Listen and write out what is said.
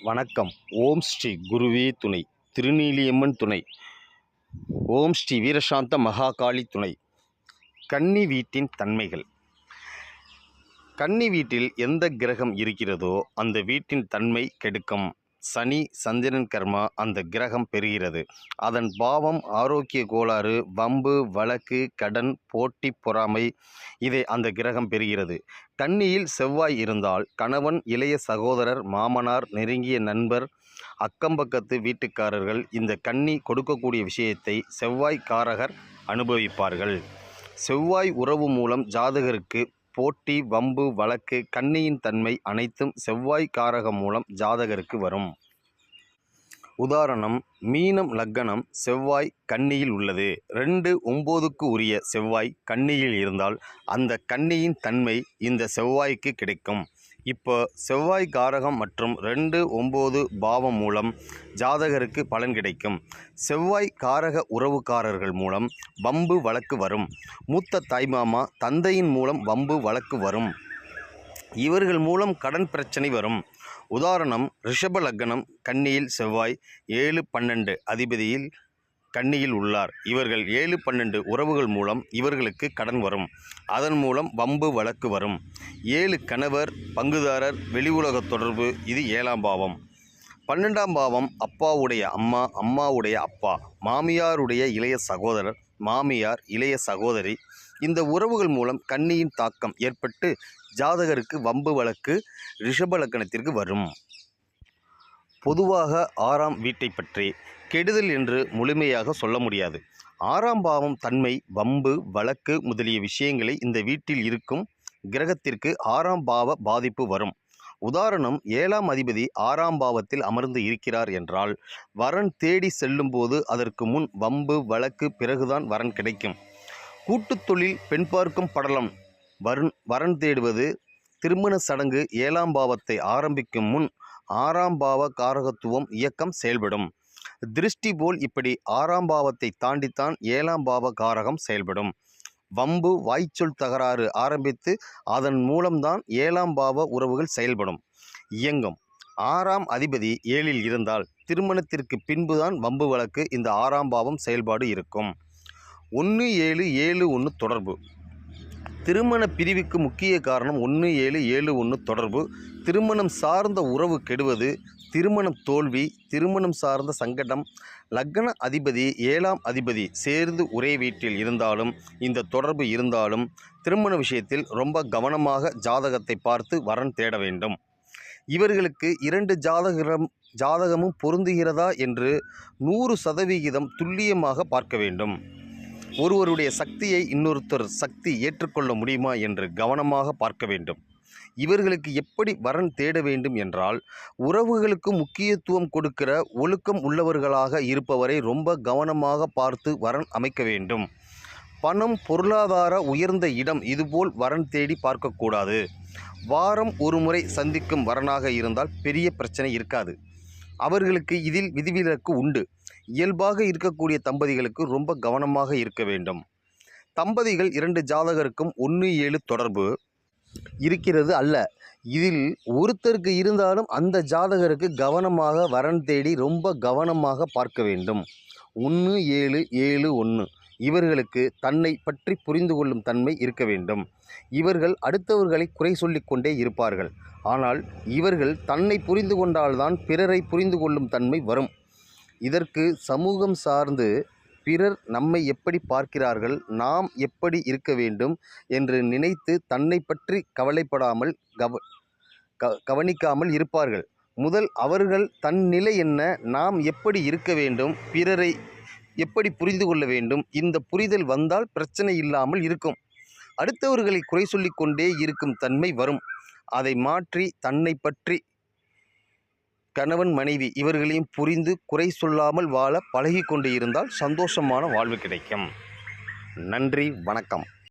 வணக்கம். ஓம் ஸ்ரீ குருவே துணை. திருநீலியம்மன் துணை. ஓம் ஸ்ரீ வீரசாந்த மகாகாளி துணை. கன்னி வீட்டின் தன்மைகள். கன்னி வீட்டில் எந்த கிரகம் இருக்கிறதோ அந்த வீட்டின் தன்மை கெடுக்கும். சனி சந்திரன் கர்மா அந்த கிரகம் பெறுகிறது. அதன் பாவம் ஆரோக்கிய கோளாறு வம்பு வழக்கு கடன் போட்டி பொறாமை இதை அந்த கிரகம் பெறுகிறது. கன்னியில் செவ்வாய் இருந்தால் கணவன் இளைய சகோதரர் மாமனார் நெருங்கிய நண்பர் அக்கம்பக்கத்து வீட்டுக்காரர்கள் இந்த கன்னி கொடுக்கக்கூடிய விஷயத்தை செவ்வாய் காரகர் அனுபவிப்பார்கள். செவ்வாய் உறவு மூலம் ஜாதகருக்கு போட்டி வம்பு வழக்கு கன்னியின் தன்மை அனைத்தும் செவ்வாய் காரகம் மூலம் ஜாதகருக்கு வரும். உதாரணம் மீனம் லக்கணம் செவ்வாய் கன்னியில் உள்ளது. ரெண்டு ஒம்போதுக்கு உரிய செவ்வாய் கன்னியில் இருந்தால் அந்த கன்னியின் தன்மை இந்த செவ்வாய்க்கு கிடைக்கும். இப்போ செவ்வாய் காரகம் மற்றும் ரெண்டு ஒம்பது பாவம் மூலம் ஜாதகருக்கு பலன் கிடைக்கும். செவ்வாய் காரக உறவுக்காரர்கள் மூலம் வம்பு வழக்கு வரும். மூத்த தாய்மாமா தந்தையின் மூலம் வம்பு வழக்கு வரும். இவர்கள் மூலம் கடன் பிரச்சனை வரும். உதாரணம் ரிஷப லக்னம் கன்னியில் செவ்வாய் ஏழு பன்னெண்டு அதிபதியில் கன்னியில் உள்ளார். இவர்கள் ஏழு பன்னெண்டு உறவுகள் மூலம் இவர்களுக்கு கடன் வரும். அதன் மூலம் வம்பு வழக்கு வரும். ஏழு கணவர் பங்குதாரர் வெளி உலக தொடர்பு இது ஏழாம் பாவம். பன்னெண்டாம் பாவம் அப்பாவுடைய அம்மா அம்மாவுடைய அப்பா மாமியாருடைய இளைய சகோதரர் மாமியார் இளைய சகோதரி. இந்த உறவுகள் மூலம் கன்னியின் தாக்கம் ஏற்பட்டு ஜாதகருக்கு வம்பு வழக்கு ரிஷப லக்கணத்திற்கு வரும். பொதுவாக ஆறாம் வீட்டை பற்றி கெடுதல் என்று முழுமையாக சொல்ல முடியாது. ஆறாம் பாவம் தன்மை வம்பு வழக்கு முதலிய விஷயங்களை இந்த வீட்டில் இருக்கும் கிரகத்திற்கு ஆறாம் பாவ பாதிப்பு வரும். உதாரணம் ஏழாம் அதிபதி ஆறாம் பாவத்தில் அமர்ந்து இருக்கிறார் என்றால் வரன் தேடி செல்லும்போது அதற்கு முன் வம்பு வழக்கு பிறகுதான் வரன் கிடைக்கும். கூட்டுத் தொழில் பெண் பார்க்கும் படலம். வருண் வரன் தேடுவது திருமண சடங்கு ஏழாம் பாவத்தை ஆரம்பிக்கும் முன் ஆறாம் பாவ காரகத்துவம் இயக்கம் செயல்படும். திருஷ்டி போல் இப்படி ஆறாம் பாவத்தை தாண்டித்தான் ஏழாம் பாவ காரகம் செயல்படும். வம்பு வாய்ச்சொல் தகராறு ஆரம்பித்து அதன் மூலம்தான் ஏழாம் பாவ உறவுகள் செயல்படும். இயங்கும். ஆறாம் அதிபதி ஏழில் இருந்தால் திருமணத்திற்கு பின்புதான் வம்பு வழக்கு இந்த ஆறாம் பாவம் செயல்பாடு இருக்கும். ஒன்று ஏழு ஏழு ஒன்று தொடர்பு. திருமண பிரிவுக்கு முக்கிய காரணம் ஒன்று ஏழு ஏழு ஒன்று தொடர்பு. திருமணம் சார்ந்த உறவு கெடுவது திருமணம் தோல்வி திருமணம் சார்ந்த சங்கடம். லக்ன அதிபதி ஏழாம் அதிபதி சேர்ந்து ஒரே வீட்டில் இருந்தாலும் இந்த தொடர்பு இருந்தாலும் திருமண விஷயத்தில் ரொம்ப கவனமாக ஜாதகத்தை பார்த்து வரன் தேட வேண்டும். இவர்களுக்கு இரண்டு ஜாதகம் ஜாதகமும் பொருந்துகிறதா என்று நூறு சதவிகிதம் துல்லியமாக பார்க்க வேண்டும். ஒருவருடைய சக்தியை இன்னொருத்தர் சக்தி ஏற்றுக்கொள்ள முடியுமா என்று கவனமாக பார்க்க வேண்டும். இவர்களுக்கு எப்படி வரன் தேட வேண்டும் என்றால் உறவுகளுக்கு முக்கியத்துவம் கொடுக்கிற ஒழுக்கம் உள்ளவர்களாக இருப்பவரை ரொம்ப கவனமாக பார்த்து வரன் அமைக்க வேண்டும். பணம் பொருளாதார உயர்ந்த இடம் இதுபோல் வரன் தேடி பார்க்கக்கூடாது. வாரம் ஒரு முறை சந்திக்கும் வரனாக இருந்தால் பெரிய பிரச்சனை இருக்காது. அவர்களுக்கு இதில் விதிவிலக்கு உண்டு. இயல்பாக இருக்கக்கூடிய தம்பதிகளுக்கு ரொம்ப கவனமாக இருக்க வேண்டும். தம்பதிகள் இரண்டு ஜாதகருக்கும் ஒன்று ஏழு தொடர்பு இருக்கிறது அல்ல. இதில் ஒருத்தருக்கு இருந்தாலும் அந்த ஜாதகருக்கு கவனமாக வரன் தேடி ரொம்ப கவனமாக பார்க்க வேண்டும். ஒன்று ஏழு ஏழு ஒன்று இவர்களுக்கு தன்னை பற்றி புரிந்து கொள்ளும் தன்மை இருக்க வேண்டும். இவர்கள் அடுத்தவர்களை குறை சொல்லிக் கொண்டே இருப்பார்கள். ஆனால் இவர்கள் தன்னை புரிந்து கொண்டால்தான் பிறரை புரிந்து கொள்ளும் தன்மை வரும். இதற்கு சமூகம் சார்ந்து பிறர் நம்மை எப்படி பார்க்கிறார்கள் நாம் எப்படி இருக்க வேண்டும் என்று நினைத்து தன்னை பற்றி கவலைப்படாமல் கவ க கவனிக்காமல் இருப்பார்கள். முதல் அவர்கள் தன் நிலை என்ன நாம் எப்படி இருக்க வேண்டும் பிறரை எப்படி புரிந்து கொள்ள வேண்டும்? இந்த புரிதல் வந்தால் பிரச்சனை இல்லாமல் இருக்கும். அடுத்தவர்களை குறை சொல்லிக்கொண்டே இருக்கும் தன்மை வரும். அதை மாற்றி தன்னை பற்றி கணவன் மனைவி இவர்களையும் புரிந்து குறை சொல்லாமல் வாழ பழகி கொண்டு இருந்தால் சந்தோஷமான வாழ்வு கிடைக்கும். நன்றி வணக்கம்.